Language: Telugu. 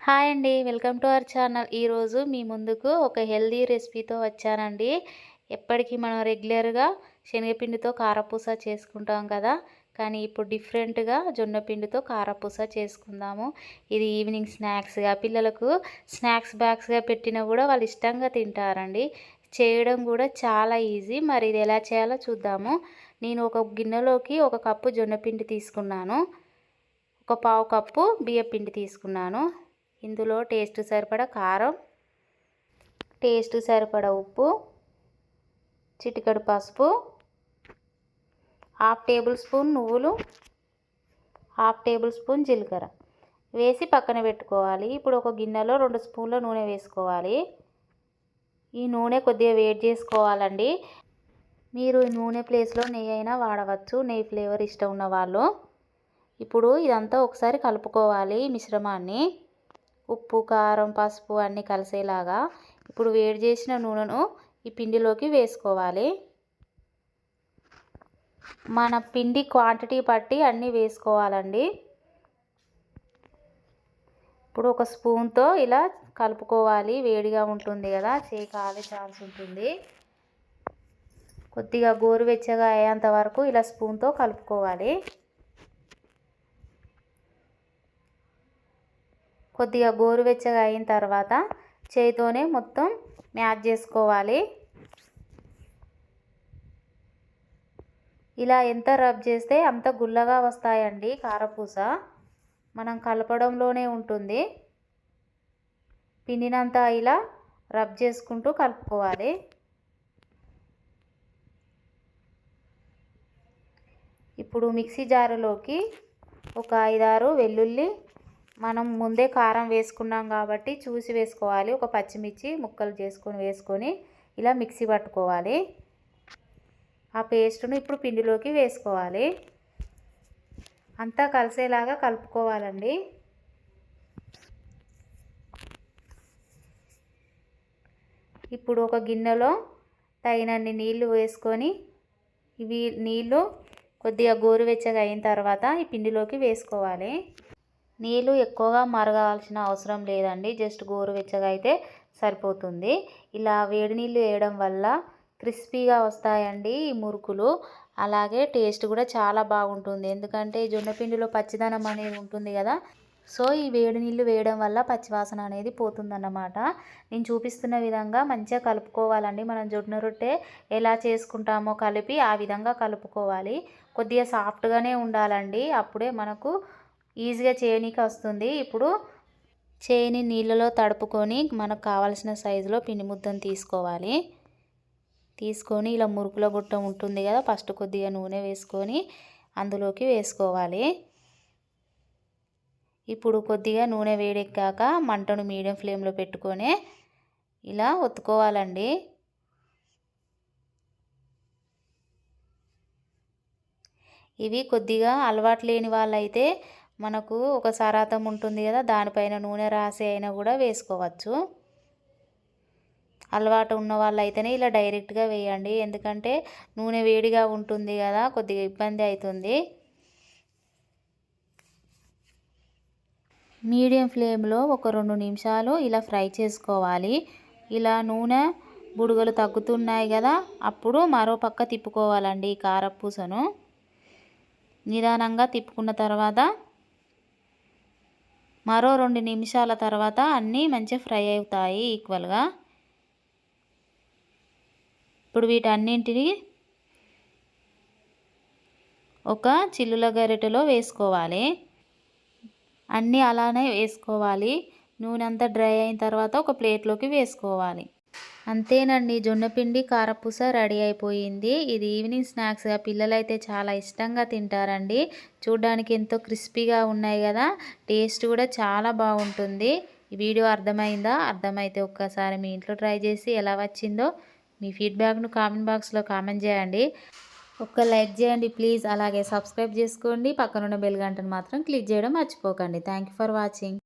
హాయ్ అండి. Welcome to our channel. ఈరోజు మీ ముందుకు ఒక హెల్దీ రెసిపీతో వచ్చానండి. ఎప్పటికీ మనం రెగ్యులర్గా శనగపిండితో కారపూస చేసుకుంటాం కదా కానీ ఇప్పుడు డిఫరెంట్గా జొన్నపిండితో కారపూస చేసుకుందాము. ఇది ఈవినింగ్ స్నాక్స్గా పిల్లలకు స్నాక్స్ బ్యాగ్స్గా పెట్టినా కూడా వాళ్ళు ఇష్టంగా తింటారండి. చేయడం కూడా చాలా ఈజీ. మరి ఇది ఎలా చేయాలో చూద్దాము. నేను ఒక గిన్నెలోకి ఒక కప్పు జొన్న పిండి తీసుకున్నాను. ఒక పావు కప్పు బియ్యపిండి తీసుకున్నాను. ఇందులో టేస్ట్ సరిపడా కారం టేస్ట్ సరిపడా ఉప్పు చిటికడు పసుపు హాఫ్ టేబుల్ స్పూన్ నువ్వులు హాఫ్ టేబుల్ స్పూన్ జీలకర్ర. వేసి పక్కన పెట్టుకోవాలి. ఇప్పుడు ఒక గిన్నెలో రెండు స్పూన్ల నూనె వేసుకోవాలి. ఈ నూనె కొద్దిగా వేడి చేసుకోవాలండి. మీరు ఈ నూనె ప్లేస్లో నెయ్యి అయినా వాడవచ్చు. నెయ్యి ఫ్లేవర్ ఇష్టం ఉన్న వాళ్ళు. ఇప్పుడు ఇదంతా ఒకసారి కలుపుకోవాలి మిశ్రమాన్ని. ఉప్పు కారం పసుపు అన్నీ కలిసేలాగా ఇప్పుడు వేడి చేసిన నూనెను ఈ పిండిలోకి వేసుకోవాలి. మన పిండి క్వాంటిటీ బట్టి అన్నీ వేసుకోవాలండి. ఇప్పుడు ఒక స్పూన్తో ఇలా కలుపుకోవాలి. వేడిగా ఉంటుంది కదా చేయి కాలే ఛాన్స్ ఉంటుంది. కొద్దిగా గోరువెచ్చగా అయ్యేంత వరకు ఇలా స్పూన్తో కలుపుకోవాలి. కొద్దిగా గోరువెచ్చగా అయిన తర్వాత చేయితోనే మొత్తం మ్యాచ్ చేసుకోవాలి. ఇలా ఎంత రబ్ చేస్తే అంత గుల్లగా వస్తాయండి కారపూస. మనం కలపడంలోనే ఉంటుంది. పిండినంతా ఇలా రబ్ చేసుకుంటూ కలుపుకోవాలి. ఇప్పుడు మిక్సీ జారులోకి ఒక ఐదారు వెల్లుల్లి మనం ముందే కారం వేసుకున్నాం కాబట్టి చూసి వేసుకోవాలి. ఒక పచ్చిమిర్చి ముక్కలు చేసుకొని వేసుకొని ఇలా మిక్సీ పట్టుకోవాలి. ఆ పేస్ట్ను ఇప్పుడు పిండిలోకి వేసుకోవాలి. అంతా కలిసేలాగా కలుపుకోవాలండి. ఇప్పుడు ఒక గిన్నెలో తగినన్ని నీళ్ళు వేసుకొని ఇవి నీళ్ళు కొద్దిగా గోరువెచ్చగా అయిన తర్వాత ఈ పిండిలోకి వేసుకోవాలి. నీళ్ళు ఎక్కువగా మరగాల్సిన అవసరం లేదండి. జస్ట్ గోరువెచ్చగా అయితే సరిపోతుంది. ఇలా వేడి నీళ్ళు వేయడం వల్ల క్రిస్పీగా వస్తాయండి ఈ మురుకులు. అలాగే టేస్ట్ కూడా చాలా బాగుంటుంది. ఎందుకంటే జొన్నపిండిలో పచ్చిదనం అనేది ఉంటుంది కదా. సో ఈ వేడి నీళ్ళు వేయడం వల్ల పచ్చివాసన అనేది పోతుందన్నమాట. నేను చూపిస్తున్న విధంగా మంచిగా కలుపుకోవాలండి. మనం జొన్న రొట్టె ఎలా చేసుకుంటామో కలిపి ఆ విధంగా కలుపుకోవాలి. కొద్దిగా సాఫ్ట్గానే ఉండాలండి. అప్పుడే మనకు ఈజీగా చేయనీకి వస్తుంది. ఇప్పుడు చేయిని నీళ్ళలో తడుపుకొని మనకు కావాల్సిన సైజులో పిండి ముద్దను తీసుకోవాలి. తీసుకొని ఇలా మురుకుల గుట్ట ఉంటుంది కదా ఫస్ట్ కొద్దిగా నూనె వేసుకొని అందులోకి వేసుకోవాలి. ఇప్పుడు కొద్దిగా నూనె వేడెక్కాక మంటను మీడియం ఫ్లేమ్లో పెట్టుకొని ఇలా ఒత్తుకోవాలండి. ఇవి కొద్దిగా అలవాటు లేని వాళ్ళైతే మనకు ఒక సరాతం ఉంటుంది కదా దానిపైన నూనె రాసి అయినా కూడా వేసుకోవచ్చు. అలవాటు ఉన్న వాళ్ళు అయితేనే ఇలా డైరెక్ట్గా వేయండి. ఎందుకంటే నూనె వేడిగా ఉంటుంది కదా కొద్దిగా ఇబ్బంది అవుతుంది మీడియం ఫ్లేమ్లో ఒక రెండు నిమిషాలు ఇలా ఫ్రై చేసుకోవాలి. ఇలా నూనె బుడగలు తగ్గుతున్నాయి కదా అప్పుడు మరో పక్క తిప్పుకోవాలండి ఈ కారపూసను. నిదానంగా తిప్పుకున్న తర్వాత మరో రెండు నిమిషాల తర్వాత అన్నీ మంచిగా ఫ్రై అవుతాయి ఈక్వల్గా. ఇప్పుడు వీటన్నింటిని ఒక చిల్లుల గరిటెలో వేసుకోవాలి. అన్నీ అలానే వేసుకోవాలి. నూనె అంతా డ్రై అయిన తర్వాత ఒక ప్లేట్లోకి వేసుకోవాలి. అంతేనండి. జొన్నపిండి కారపూస రెడీ అయిపోయింది. ఇది ఈవినింగ్ స్నాక్స్గా పిల్లలైతే చాలా ఇష్టంగా తింటారండి. చూడడానికి ఎంతో క్రిస్పీగా ఉన్నాయి కదా. టేస్ట్ కూడా చాలా బాగుంటుంది. ఈ వీడియో అర్థమైందా? అర్థమైతే ఒక్కసారి మీ ఇంట్లో ట్రై చేసి ఎలా వచ్చిందో మీ ఫీడ్బ్యాక్ను కామెంట్ బాక్స్లో కామెంట్ చేయండి. ఒక్క లైక్ చేయండి ప్లీజ్. అలాగే సబ్స్క్రైబ్ చేసుకోండి. పక్కనున్న బెల్ గంటను మాత్రం క్లిక్ చేయడం మర్చిపోకండి. Thank for watching.